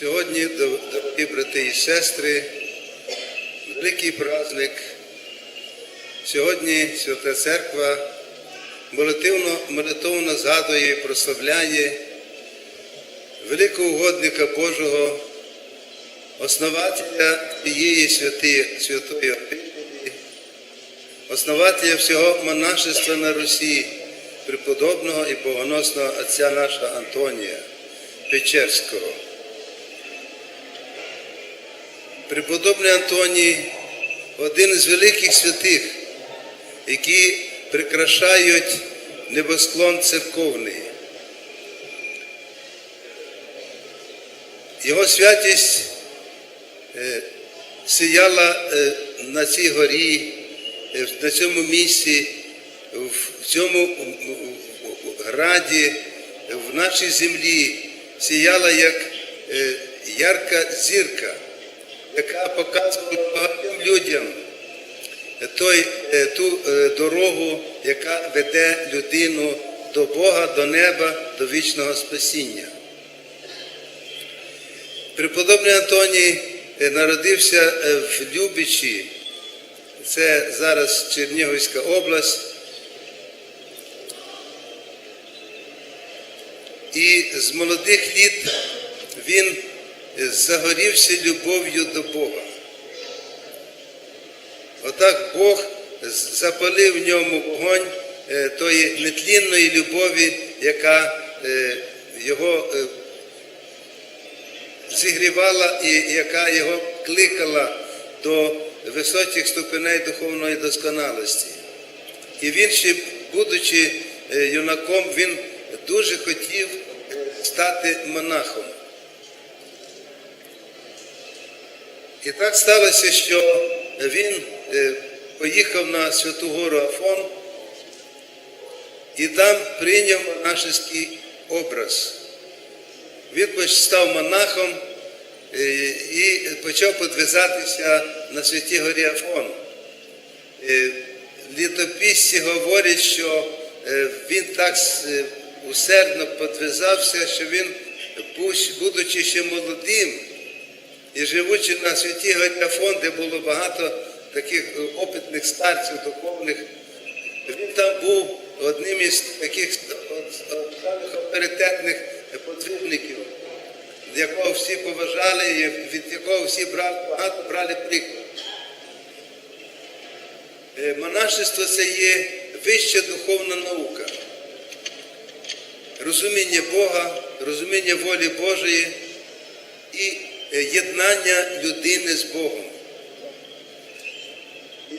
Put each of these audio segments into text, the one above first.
Сьогодні, дорогі брати і сестри, великий праздник. Сьогодні Свята Церква молитовно, молитовно згадує і прославляє великого угодника Божого, основателя тієї святи, святої обителі, основателя всього монашества на Русі, преподобного і богоносного отця нашого Антонія Печерського. Преподобний Антоній один із великих святих, які прикрашають небосклон церковний. Його святість е, сіяла е, на цій горі, е, на цьому місці, в цьому граді, в нашій землі, сіяла як ярка зірка яка показувала багатьом людям той, е, ту е, дорогу, яка веде людину до Бога, до неба, до вічного спасіння. Преподобний Антоній е, народився е, в Любичі, це зараз Чернігівська область. І з молодих літ він загорівся любов'ю до Бога. Отак Бог запалив в ньому вогонь е, тої нетлінної любові, яка е, його е, зігрівала і яка його кликала до високих ступеней духовної досконалості. І він ще, будучи юнаком, він дуже хотів стати монахом. І так сталося, що він поїхав на Святу Гору Афон і там прийняв монашеський образ. Він став монахом і почав подвизатися на Святій Горі Афон. Літописці говорять, що він так усердно подвизався, що він, будучи ще молодим, і живучи на святі Горяфон, де було багато таких опитних старців духовних, він там був одним із таких самих авторитетних подвижників, якого всі поважали і від якого всі брали, багато брали приклад. Монашество це є вища духовна наука, розуміння Бога, розуміння волі Божої і єднання людини з Богом.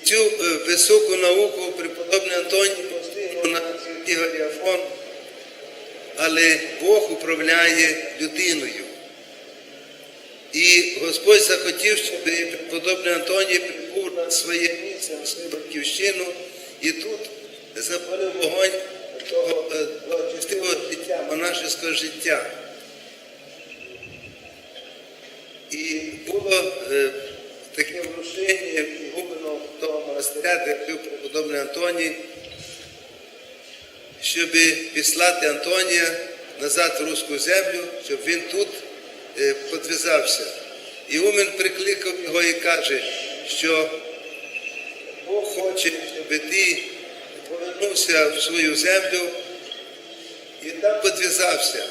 Цю високу науку преподобний Антоній постигнув на Ігорі Афон, але Бог управляє людиною. І Господь захотів, щоб преподобний Антоній прибув на своє місце, на свою батьківщину, і тут запалив вогонь того благочестивого життя, монашеського життя. І було е, таке врушення ігумену того монастиря, де жив преподобний Антоній, щоб післати Антонія назад в руську землю, щоб він тут е, подвизався. Ігумен прикликав його і каже, що Бог хоче, щоб ти повернувся в свою землю і там подвизався,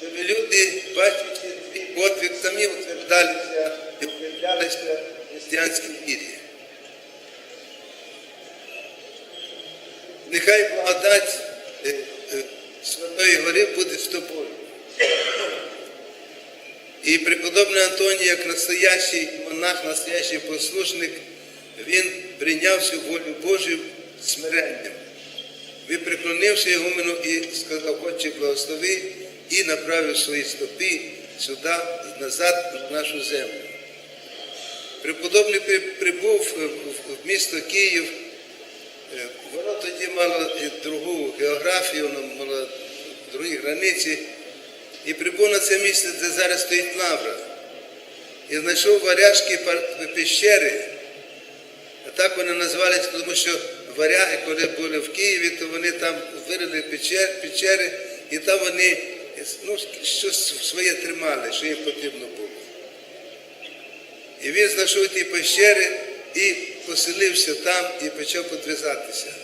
щоб люди, бачачи твій подвиг, самі утверждалися і укріплялися в християнській вірі. Нехай благодать е, е, Святої Гори буде з тобою. І преподобний Антоній, як настоящий монах, настоящий послушник, він прийняв всю волю Божу смиренням. Він приклонився Ігумену і сказав, Отче, благослови, і направив свої стопи сюди, назад, в нашу землю. Преподобний прибув в місто Київ, воно тоді мало другу географію, мало другі границі, і прибув на це місце, де зараз стоїть лавра. І знайшов варяжські пещери. А так вони називалися, тому що варяги, коли були в Києві, то вони там вирили печери, і там вони ну, щось своє тримали, що їм потрібно було. І він знайшов ті пещери і поселився там і почав подвизатися.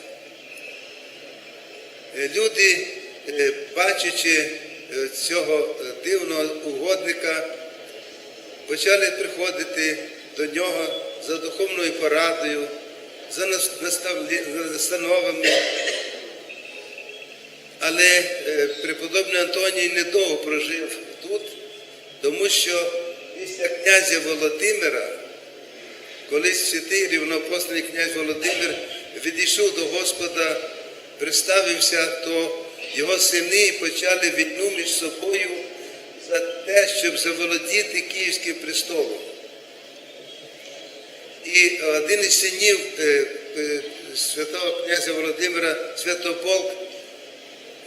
Е, Люди, е, бачачи е, цього дивного угодника, почали приходити до нього за духовною порадою, за настановами. Але е, преподобний Антоній недовго прожив тут, тому що після князя Володимира, колись святий рівноапостольний князь Володимир відійшов до Господа, приставився, то його сини почали війну між собою за те, щоб заволодіти Київським престолом. І один із синів е, е, святого князя Володимира, Святополк,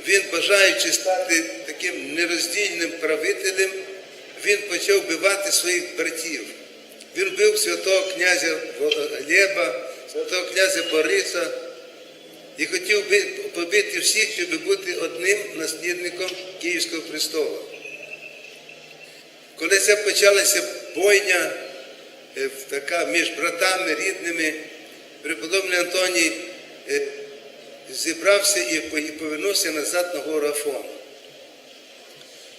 він, бажаючи стати таким нероздільним правителем, він почав вбивати своїх братів. Він вбив святого князя Глеба, святого князя Бориса і хотів би- побити всіх, щоб бути одним наслідником Київського престолу. Коли це почалася бойня е, така між братами рідними, преподобний Антоній е, зібрався і повернувся назад на гору Афон.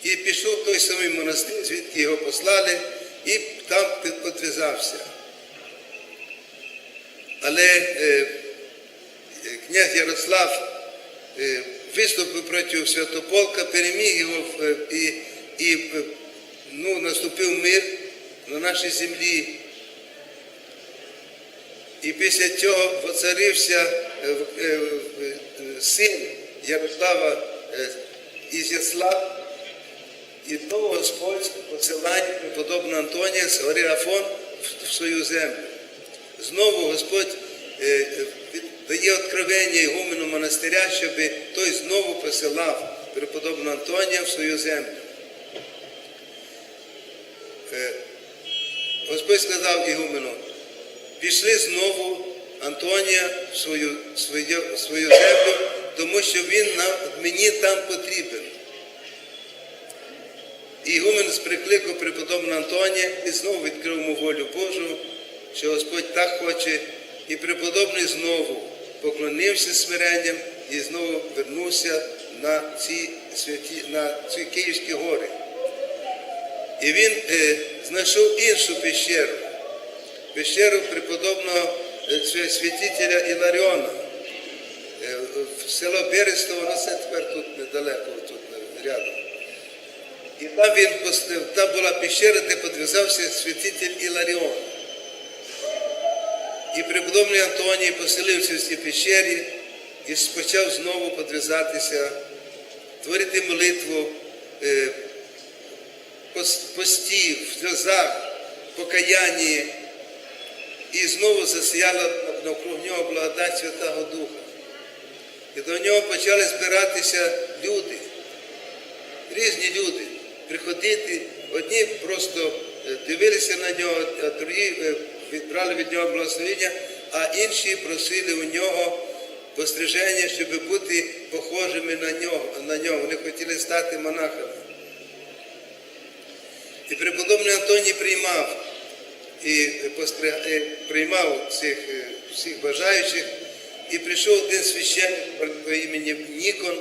І пішов в той самий монастир, звідки його послали, і там під- підв'язався. Але е, князь Ярослав е, виступив проти Святополка, переміг його е, і, і е, ну, наступив мир на нашій землі. І після цього воцарився син Ярослава е, Ізяслав, і знову Господь посилає преподобного Антонія з Афон в- свою землю. Знову Господь е, е, дає откровення ігумену монастиря, щоб той знову посилав преподобного Антонія в свою землю. Е, Господь сказав Ігумену, пішли знову Антонія свою, свою, свою землю, тому що він нам, мені там потрібен. І Ігумен прикликав преподобного Антонія і знову відкрив йому волю Божу, що Господь так хоче, і преподобний знову поклонився смиренням і знову вернувся на ці святі, на ці Київські гори. І він е, знайшов іншу пещеру, пещеру преподобного святителя Іларіона. Е, в село Берестово, воно це тепер тут недалеко, тут е, рядом. І там він пос- там була пещера, де підв'язався святитель Іларіон. І преподобний Антоній поселився в цій пещері і почав знову підв'язатися, творити молитву, е, постів, в сльозах, покаянні. І знову засіяла навкруг нього благодать Святого Духа. І до нього почали збиратися люди, різні люди, приходити. Одні просто е, дивилися на нього, а другі е, відбрали від нього благословення, а інші просили у нього постриження, щоб бути похожими на нього. На нього. Вони хотіли стати монахами. І преподобний Антоній приймав і приймав цих е, всіх бажаючих, і прийшов один священник по імені Нікон,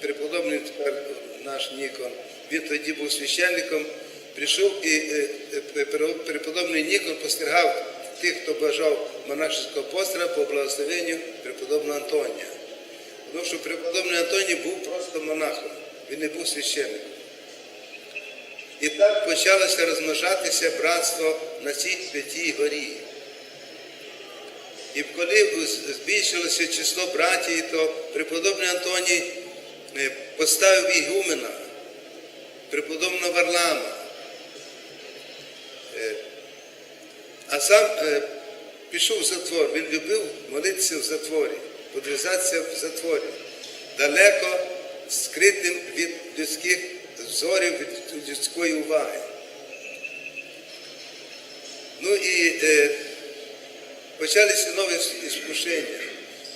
преподобний тепер наш Нікон. Він тоді був священником. Прийшов і е, е, преподобний Нікон постерігав тих, хто бажав монашеського постера по благословенню преподобного Антонія. Тому що преподобний Антоній був просто монахом, він не був священником. І так почалося розмножатися братство на цій святій горі. І коли збільшилося число братів, то преподобний Антоній е, поставив ігумена, преподобного Варлама. Е, А сам е, пішов в затвор. Він любив молитися в затворі, подвізатися в затворі, далеко скритим від людських зорів, від людської уваги. Ну і е, почалися нові іскушення,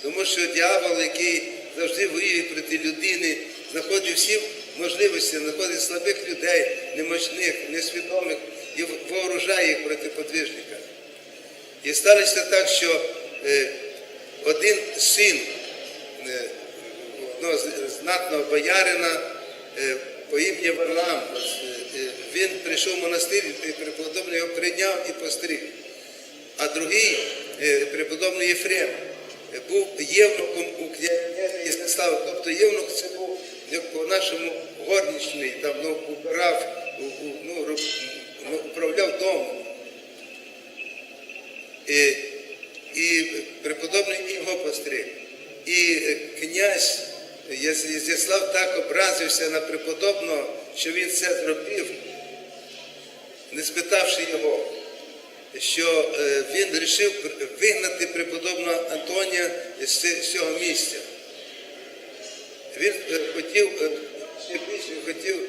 тому що дьявол, який завжди воює проти людини, знаходив всі можливості, знаходить слабих людей, немощних, несвідомих і вооружає їх проти подвижника. І сталося так, що е, один син е, одного знатного боярина е, по ім'я Варлам, е, е, він прийшов в монастир, і преподобний його прийняв і постриг. А другий, е, преподобний Єфрем, був євнуком у князя Ізяслава. Тобто євнук це був по-нашому горничний, там ну, убирав, ну, ну, управляв домом. І, і преподобний його постриг. І князь Яз- Ізяслав так образився на преподобного, що він це зробив, не спитавши його, що е, він вирішив вигнати преподобного Антонія з цього місця. Він е, хотів е, хотів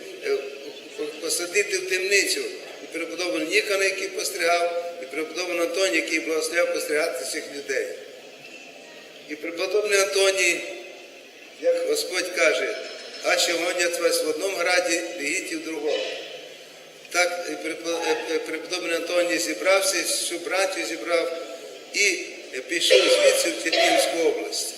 посадити в темницю і преподобного Нікона, який постригав, і преподобного Антонія, який благословляв постригати цих людей. І преподобний Антоній, як Господь каже, а що гонять вас в одному граді, бігіть і в другому. Так е, е, преподобний Антоній зібрався, всю братію зібрав і пішов звідси в Чернігівську область.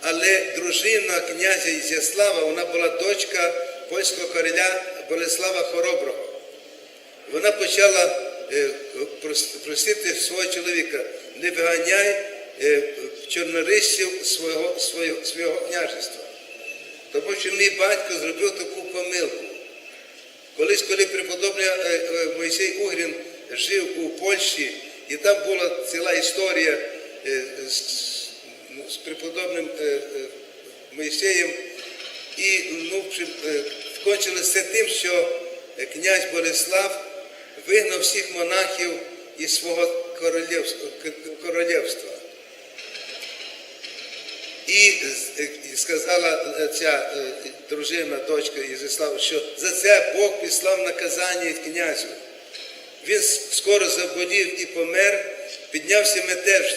Але дружина князя Ізяслава, вона була дочка польського короля Болеслава Хороброго. Вона почала е, просити свого чоловіка, не виганяй чорнорисців свого, свого, свого княжества. Тому що мій батько зробив таку помилку. Колись, коли преподобний е, е, Мойсей Угрін жив у Польщі, і там була ціла історія е, з, преподобним е, е, Мойсеєм, і ну, чи- е, тим, що е, князь Болеслав вигнав всіх монахів із свого королівства. Е, і сказала е, ця е, дружина, дочка Ізяслава, що за це Бог післав наказання князю. Він скоро заболів і помер, піднявся метеж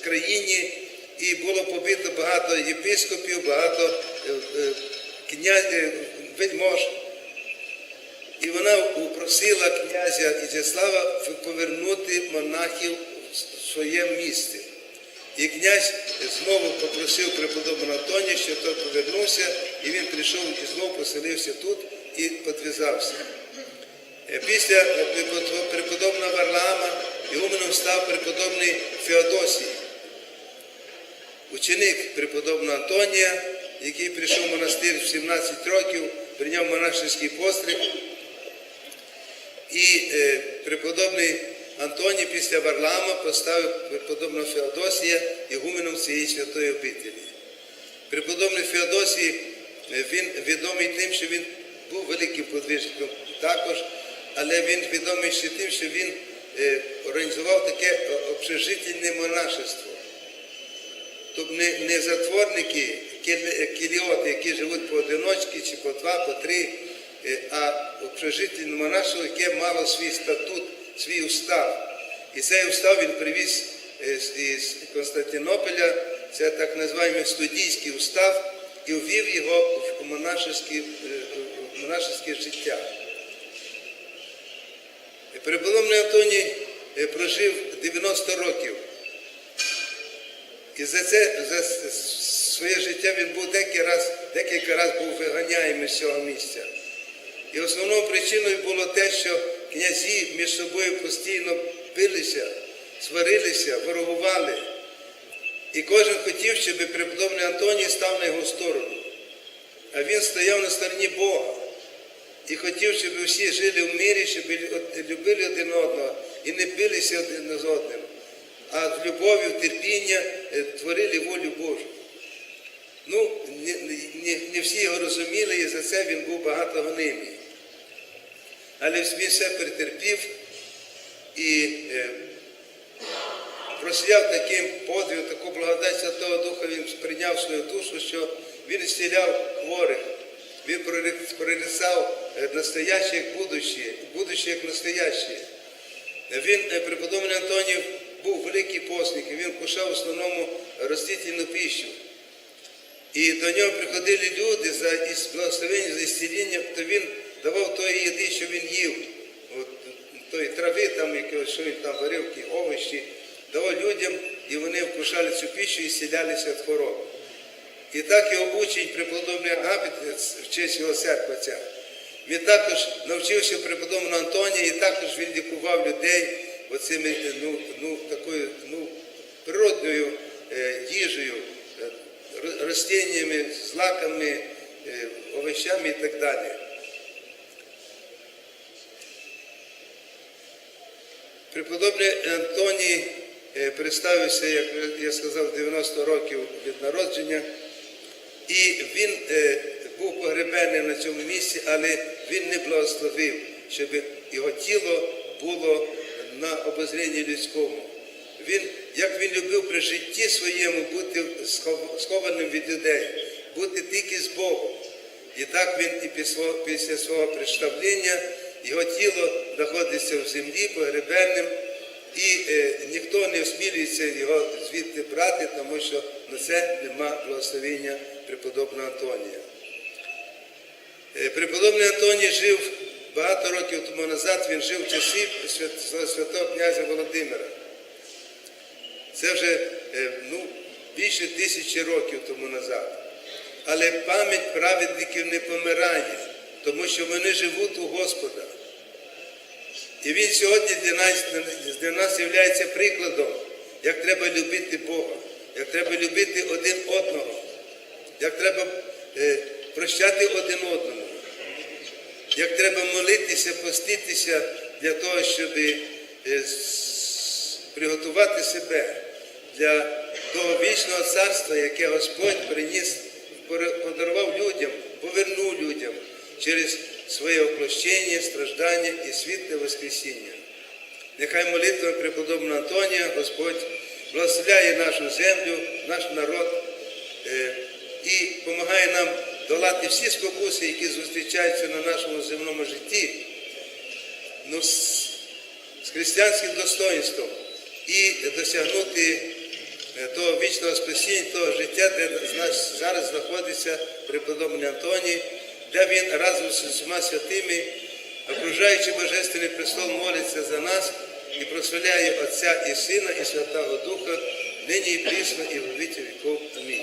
в країні, і було побито багато єпископів, багато вельмож. І вона упросила князя Ізяслава повернути монахів в своє місце. І князь знову попросив преподобного Антонія, щоб той повернувся, і він прийшов і знову поселився тут і підв'язався. Е, Після преподобного Варлаама ігуменом став преподобний Феодосій, ученик преподобного Антонія, який прийшов в монастир в 17 років, прийняв монашеський постриг. І е, преподобний Антоній після Варлаама поставив преподобного Феодосія ігуменом цієї святої обителі. Преподобний Феодосій, е, він відомий тим, що він був великим подвижником також, але він відомий ще тим, що він е, організував таке е, общежительне монашество. Тобто не, не затворники, кіліоти, які живуть поодиночки, чи по два, по три, а общежительне монашество, яке мало свій статут, свій устав. І цей устав він привіз е, з- Константинополя, це так називаємо студійський устав, і ввів його в монашеське, е, в монашеське життя. Преподобний Антоній е, прожив 90 років. І за це за своє життя він був декілька раз, декілька разів був виганяємий з цього місця. І основною причиною було те, що князі між собою постійно билися, сварилися, ворогували. І кожен хотів, щоб преподобний Антоній став на його сторону. А він стояв на стороні Бога. І хотів, щоб всі жили в мирі, щоб любили один одного і не билися один з одним, а в любові, в терпіння е, творили волю Божу. Ну, не, не, не всі його розуміли, і за це він був багато гонимий. Але він все перетерпів і е, просияв таким подвигом, таку благодать Святого Духа він прийняв свою душу, що він зціляв хворих. Він прорицав е, настояще як будуще, будуще як настояще. Він, е, преподобний Антонів, був великий постник, і він кушав в основному ростительну піщу. І до нього приходили люди за благословення, за ісціління, то він давав тої їди, що він їв. От, тої трави, там, якогось, що він там варив, ті овочі, давав людям, і вони вкушали цю піщу і зцілялися від хвороб. І так його учень преподобний Агапіт, в честь його церква. Він також навчився преподобного Антонія, і також він лікував людей оцими е, ну, ну, такою ну, природною е, їжею, е, ро- ростіннями, злаками, е, овощами і так далі. Преподобний Антоній е, представився, як я сказав, 90 років від народження. І він е, був погребений на цьому місці, але він не благословив, щоб його тіло було на обозрінні людському. Він, як він любив при житті своєму бути схованим від людей, бути тільки з Богом. І так він і після, після свого представлення його тіло знаходиться в землі погребенним, і е, ніхто не осмілюється його звідти брати, тому що на це нема благословення преподобного Антонія. Е, Преподобний Антоній жив багато років тому назад, він жив в часі свят- святого князя Володимира. Це вже е, ну, більше тисячі років тому назад. Але пам'ять праведників не помирає, тому що вони живуть у Господа. І він сьогодні для нас, для нас є прикладом, як треба любити Бога, як треба любити один одного, як треба е, прощати один одному, як треба молитися, поститися для того, щоб е, приготувати себе для того вічного царства, яке Господь приніс, подарував людям, повернув людям через своє оплощення, страждання і світле Воскресіння. Нехай молитва преподобного Антонія, Господь благословляє нашу землю, наш народ е, і допомагає нам долати всі спокуси, які зустрічаються на нашому земному житті, ну, з, християнським достоинством і досягнути е, того вічного спасіння, того життя, де зараз знаходиться преподобний Антоній, де він разом з усіма святими, окружаючи Божественний престол, молиться за нас і прославляє Отця і Сина, і Святого Духа, нині і прісно, і в віки віков. Амінь.